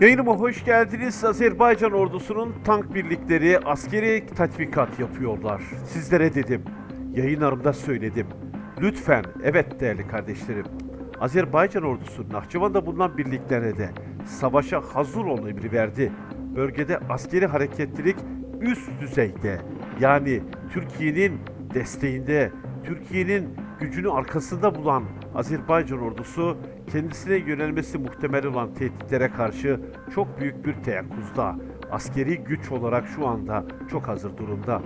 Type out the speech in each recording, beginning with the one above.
Yayınıma hoş geldiniz. Azerbaycan ordusunun tank birlikleri askeri tatbikat yapıyorlar. Sizlere dedim, yayınlarımda söyledim. Lütfen, evet değerli kardeşlerim, Azerbaycan ordusu Nahçıvan'da bulunan birliklere de savaşa hazır olma emri verdi. Bölgede askeri hareketlilik üst düzeyde. Yani Türkiye'nin desteğinde, Türkiye'nin gücünü arkasında bulan Azerbaycan ordusu kendisine yönelmesi muhtemel olan tehditlere karşı çok büyük bir teyakkuzda. Askeri güç olarak şu anda çok hazır durumda.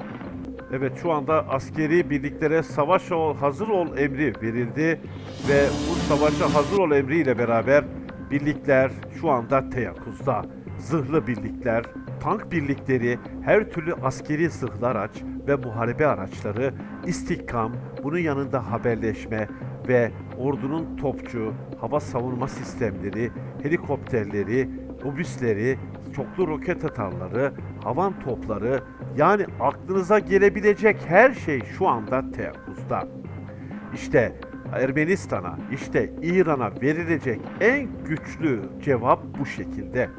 Evet şu anda askeri birliklere savaş ol, hazır ol emri verildi ve bu savaşa hazır ol emriyle beraber birlikler şu anda teyakkuzda. Zırhlı birlikler, tank birlikleri, her türlü askeri zırhlı araç ve muharebe araçları, istikam, bunun yanında haberleşme ve ordunun topçu, hava savunma sistemleri, helikopterleri, obüsleri, çoklu roket atarları, havan topları yani aklınıza gelebilecek her şey şu anda teyakkuzda. İşte Ermenistan'a, işte İran'a verilecek en güçlü cevap bu şekilde.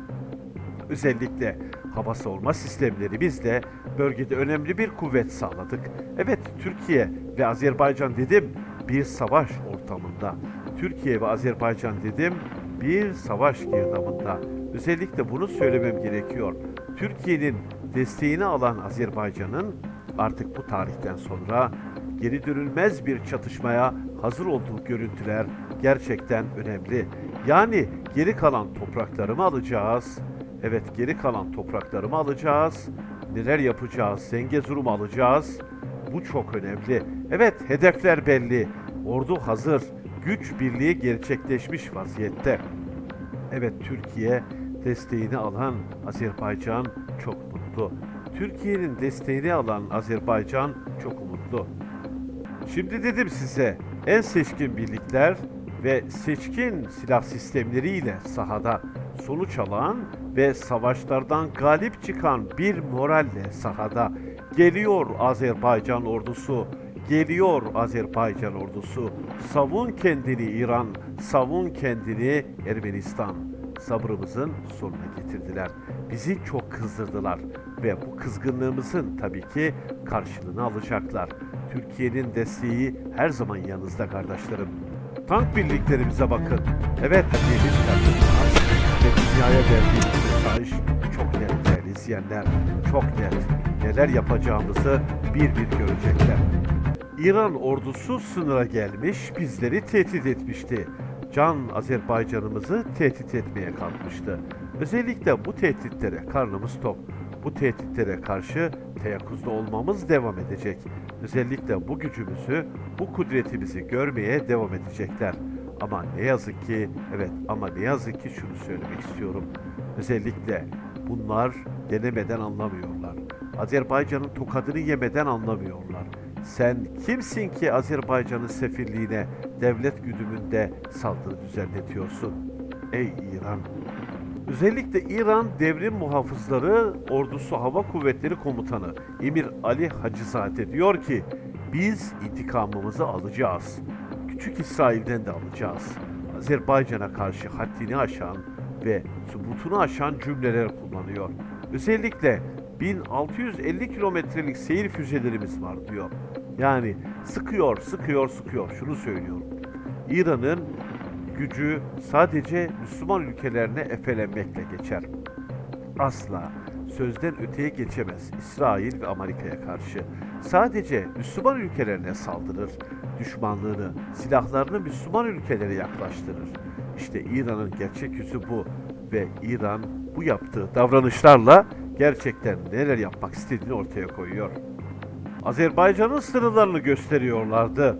Özellikle hava savunma sistemleri de bölgede önemli bir kuvvet sağladık. Evet Türkiye ve Azerbaycan dedim bir savaş ortamında. Türkiye ve Azerbaycan dedim bir savaş girdabında. Özellikle bunu söylemem gerekiyor. Türkiye'nin desteğini alan Azerbaycan'ın artık bu tarihten sonra geri dönülmez bir çatışmaya hazır olduğu görüntüler gerçekten önemli. Yani geri kalan topraklarımı alacağız. Evet geri kalan topraklarımı alacağız. Neler yapacağız? Zengezur'umu alacağız. Bu çok önemli. Evet hedefler belli. Ordu hazır. Güç birliği gerçekleşmiş vaziyette. Evet Türkiye desteğini alan Azerbaycan çok mutlu. Türkiye'nin desteğini alan Azerbaycan çok umutlu. Şimdi dedim size en seçkin birlikler ve seçkin silah sistemleriyle sahada sonuç alan ve savaşlardan galip çıkan bir moralle sahada geliyor Azerbaycan ordusu. Geliyor Azerbaycan ordusu. Savun kendini İran, savun kendini Ermenistan. Sabrımızın sonuna getirdiler. Bizi çok kızdırdılar ve bu kızgınlığımızın tabii ki karşılığını alacaklar. Türkiye'nin desteği her zaman yanınızda kardeşlerim. Tank birliklerimize bakın. Evet, deniz performans ve dünyaya verdiğimiz mesaj çok net değerli izleyenler. Çok net. Neler yapacağımızı bir bir görecekler. İran ordusu sınıra gelmiş, bizleri tehdit etmişti. Can Azerbaycan'ımızı tehdit etmeye kalkmıştı. Özellikle bu tehditlere karnımız tok. Bu tehditlere karşı teyakkuzda olmamız devam edecek. Özellikle bu gücümüzü, bu kudretimizi görmeye devam edecekler. Ama ne yazık ki, evet ama ne yazık ki şunu söylemek istiyorum. Özellikle bunlar denemeden anlamıyorlar. Azerbaycan'ın tokadını yemeden anlamıyorlar. Sen kimsin ki Azerbaycan'ın sefirliğine devlet güdümünde saldırı düzenletiyorsun? Ey İran! Özellikle İran Devrim Muhafızları Ordusu Hava Kuvvetleri Komutanı Emir Ali Hacızade diyor ki biz intikamımızı alacağız. Küçük İsrail'den de alacağız. Azerbaycan'a karşı haddini aşan ve subutunu aşan cümleler kullanıyor. Özellikle 1650 kilometrelik seyir füzelerimiz var diyor. Yani sıkıyor, sıkıyor, sıkıyor. Şunu söylüyorum. İran'ın gücü sadece Müslüman ülkelerine efelenmekle geçer. Asla sözden öteye geçemez İsrail ve Amerika'ya karşı. Sadece Müslüman ülkelerine saldırır. Düşmanlığını, silahlarını Müslüman ülkelere yaklaştırır. İşte İran'ın gerçek yüzü bu ve İran bu yaptığı davranışlarla gerçekten neler yapmak istediğini ortaya koyuyor. Azerbaycan'ın sınırlarını gösteriyorlardı.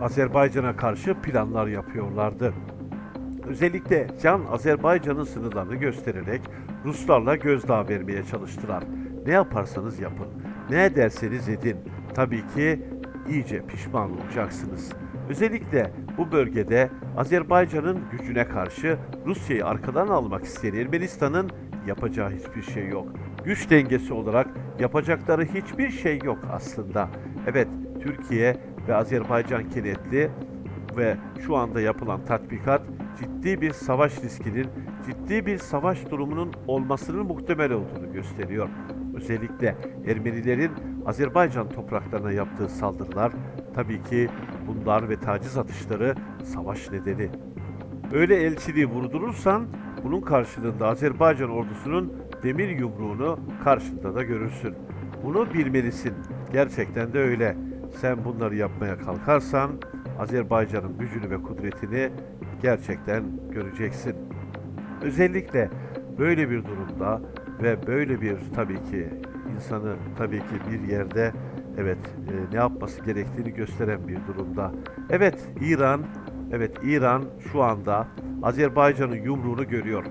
Azerbaycan'a karşı planlar yapıyorlardı. Özellikle Can Azerbaycan'ın sınırlarını göstererek Ruslarla gözdağı vermeye çalıştılar. Ne yaparsanız yapın, ne ederseniz edin. Tabii ki iyice pişman olacaksınız. Özellikle bu bölgede Azerbaycan'ın gücüne karşı Rusya'yı arkadan almak isteyen Ermenistan'ın yapacağı hiçbir şey yok. Güç dengesi olarak yapacakları hiçbir şey yok aslında. Evet, Türkiye ve Azerbaycan kenetli ve şu anda yapılan tatbikat ciddi bir savaş riskinin, ciddi bir savaş durumunun olmasının muhtemel olduğunu gösteriyor. Özellikle Ermenilerin Azerbaycan topraklarına yaptığı saldırılar tabii ki bunlar ve taciz atışları savaş nedeni. Öyle elçiliği vurdurursan bunun karşılığında Azerbaycan ordusunun demir yumruğunu karşında da görürsün. Bunu bilmelisin. Gerçekten de öyle. Sen bunları yapmaya kalkarsan Azerbaycan'ın gücünü ve kudretini gerçekten göreceksin. Özellikle böyle bir durumda ve böyle bir tabii ki insanı tabii ki bir yerde evet e, ne yapması gerektiğini gösteren bir durumda. Evet İran, evet İran şu anda Azerbaycan'ın yumruğunu görüyor.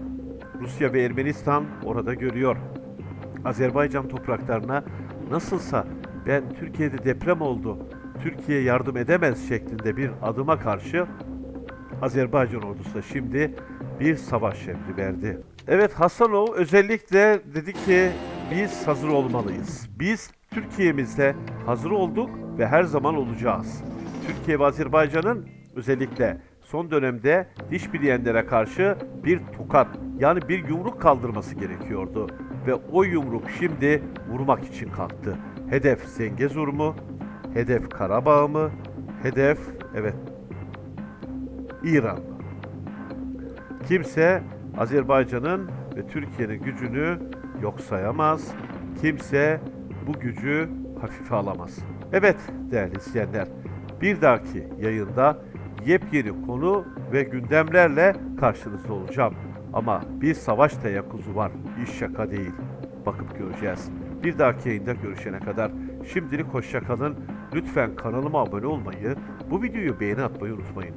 Rusya ve Ermenistan orada görüyor. Azerbaycan topraklarına nasılsa ben Türkiye'de deprem oldu, Türkiye yardım edemez şeklinde bir adıma karşı Azerbaycan ordusu da şimdi bir savaş emri verdi. Evet Hasanov özellikle dedi ki biz hazır olmalıyız. Biz Türkiye'mizde hazır olduk ve her zaman olacağız. Türkiye ve Azerbaycan'ın özellikle son dönemde diş bileyenlere karşı bir tokat yani bir yumruk kaldırması gerekiyordu. Ve o yumruk şimdi vurmak için kalktı. Hedef Zengezur mu? Hedef Karabağ mı? Hedef evet İran mı? Kimse Azerbaycan'ın ve Türkiye'nin gücünü yok sayamaz. Kimse bu gücü hafife alamaz. Evet değerli izleyenler, bir dahaki yayında yepyeni konu ve gündemlerle karşınızda olacağım. Ama bir savaş teyakkuzu var, iş şaka değil. Bakıp göreceğiz. Bir dahaki yayında görüşene kadar şimdilik hoşça kalın. Lütfen kanalıma abone olmayı, bu videoyu beğeni atmayı unutmayın.